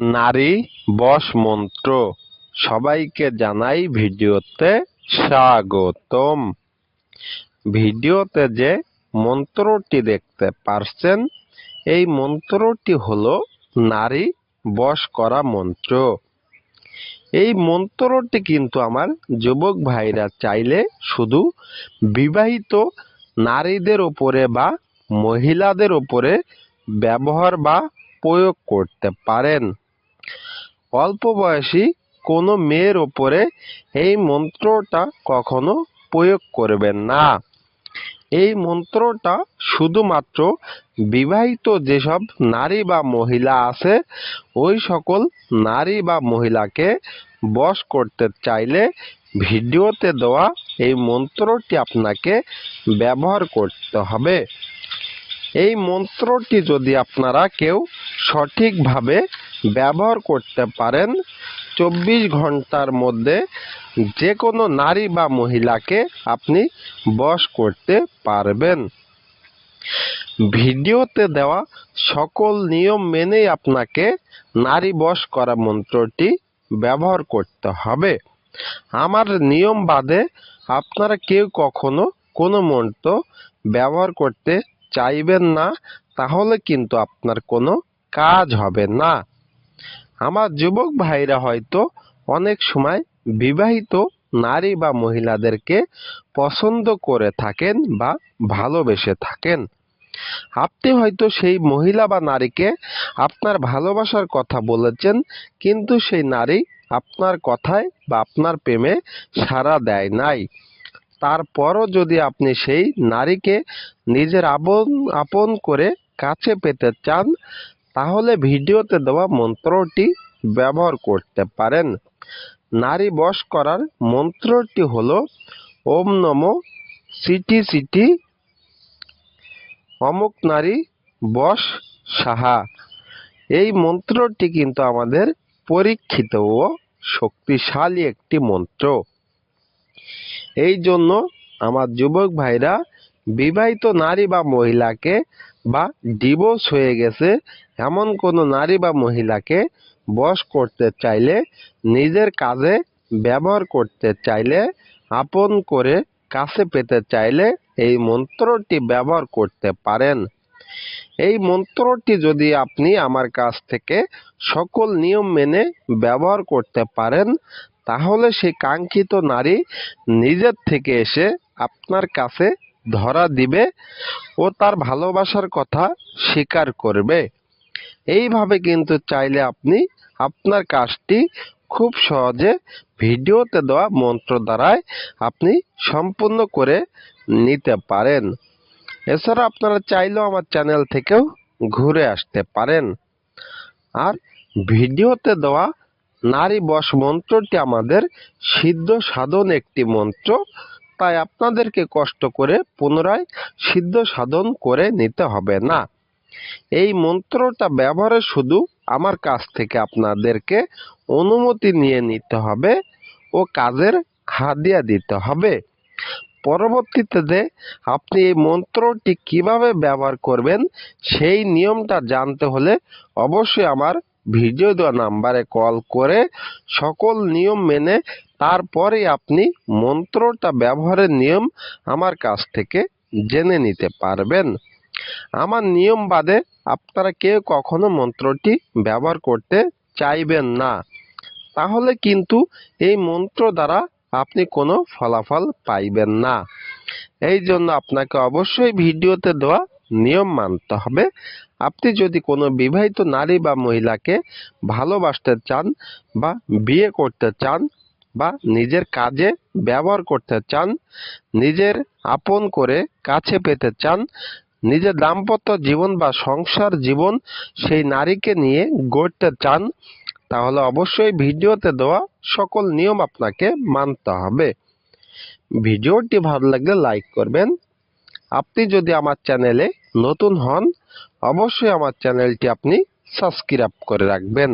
নারী বশ মন্ত্র। সবাইকে জানাই ভিডিওতে স্বাগতম। ভিডিওতে যে মন্ত্রটি দেখতে পারছেন, এই মন্ত্রটি হলো নারী বস করা মন্ত্র। এই মন্ত্রটি কিন্তু আমার যুবক ভাইরা চাইলে শুধু বিবাহিত নারীদের ওপরে বা মহিলাদের ওপরে ব্যবহার বা প্রয়োগ করতে পারেন। অল্প বয়সী কোনো মেয়ের ওপরে এই মন্ত্রটা কখনো প্রয়োগ করবেন না। এই মন্ত্রটা শুধুমাত্র বিবাহিত যেসব নারী বা মহিলা আছে, ওই সকল নারী বা মহিলাকে বশ করতে চাইলে ভিডিওতে দেওয়া এই মন্ত্রটি আপনাকে ব্যবহার করতে হবে। এই মন্ত্রটি যদি আপনারা কেউ সঠিকভাবে ব্যবহার করতে পারেন চব্বিশ ঘণ্টার মধ্যে যে কোনো নারী বা মহিলাকে আপনি বশ করতে পারবেন। ভিডিওতে দেওয়া সকল নিয়ম মেনেই আপনাকে নারী বশ করা মন্ত্রটি ব্যবহার করতে হবে। আমার নিয়ম বাদে আপনারা কেউ কখনো কোনো মন্ত্র ব্যবহার করতে চাইবেন না, তাহলে কিন্তু আপনার কোনো কাজ হবে না। আমার যুবক ভাইরা হয়তো অনেক সময় বিবাহিত নারী বা মহিলাদেরকে পছন্দ করে থাকেন বা ভালোবেসে থাকেন। আপনি হয়তো সেই মহিলা বা নারীকে আপনার ভালোবাসার কথা বলেছেন, কিন্তু সেই নারী আপনার কথায় বা আপনার প্রেমে সাড়া দেয় নাই। তারপরও যদি আপনি সেই নারীকে নিজের আপন আপন করে কাছে পেতে চান তাহলে ভিডিওতে দেওয়া মন্ত্রটি ব্যবহার করতে পারেন। নারী বশ করার মন্ত্রটি হলো, ওম নম, সিটি সিটি, অমুক নারী বশ সাহা। এই মন্ত্রটি কিন্তু আমাদের পরীক্ষিত ও শক্তিশালী একটি মন্ত্র। এই জন্য আমার যুবক ভাইরা, বিবাহিত নারী বা মহিলাকে বা ডিভোর্স হয়ে গেছে এমন কোনো নারী বা মহিলাকে বশ করতে চাইলে, নিজের কাজে ব্যবহার করতে চাইলে, আপন করে কাছে পেতে চাইলে এই মন্ত্রটি ব্যবহার করতে পারেন। এই মন্ত্রটি যদি আপনি আমার কাছ থেকে সকল নিয়ম মেনে ব্যবহার করতে পারেন, তাহলে সেই কাঙ্ক্ষিত নারী নিজের থেকে এসে আপনার কাছে ধরা দিবে ও তার ভালোবাসার কথা স্বীকার করবে। এইভাবে কিন্তু চাইলে আপনি আপনার কাজটি খুব সহজে ভিডিওতে দেওয়া মন্ত্র দ্বারাই আপনি সম্পূর্ণ করে নিতে পারেন। এছাড়া আপনারা চাইলেও আমার চ্যানেল থেকেও ঘুরে আসতে পারেন। আর ভিডিওতে দেওয়া নারী বশ মন্ত্রটি আমাদের সিদ্ধ সাধন একটি মন্ত্র। তাই আপনাদেরকে কষ্ট করে পুনরায় সিদ্ধ সাধন করে নিতে হবে না। এই মন্ত্রটা ব্যবহারে শুধু আমার কাছ থেকে আপনাদেরকে অনুমতি নিয়ে নিতে হবে ও কাজের হাদিয়া দিতে হবে। পরবর্তীতে আপনি এই মন্ত্রটি কীভাবে ব্যবহার করবেন সেই নিয়মটা জানতে হলে অবশ্যই আমার ভিডিও দেওয়া নাম্বারে কল করে সকল নিয়ম মেনে তারপরে আপনি মন্ত্রটা ব্যবহারের নিয়ম আমার কাছ থেকে জেনে নিতে পারবেন। আমার নিয়ম বাদে আপনারা কেউ কখনো মন্ত্রটি ব্যবহার করতে চাইবেন না। তাহলে কিন্তু এই মন্ত্র দ্বারা আপনি কোনো ফলাফল পাইবেন না। এই জন্য আপনাকে অবশ্যই ভিডিওতে দেওয়া নিয়ম মানতে হবে। আপনি যদি কোনো বিবাহিত নারী বা মহিলাকে ভালোবাসতে চান বা বিয়ে করতে চান বা নিজের কাজে ব্যবহার করতে চান, নিজের আপন করে কাছে পেতে চান নিজের দাম্পত্য জীবন বা সংসার জীবন সেই নারীকে নিয়ে গড়তে চান, তাহলে অবশ্যই ভিডিওতে দেওয়া সকল নিয়ম আপনাকে মানতে হবে। ভিডিওটি ভালো লাগলে লাইক করবেন। আপনি যদি আমার চ্যানেলে নতুন হন, অবশ্যই আমার চ্যানেলটি আপনি সাবস্ক্রাইব করে রাখবেন।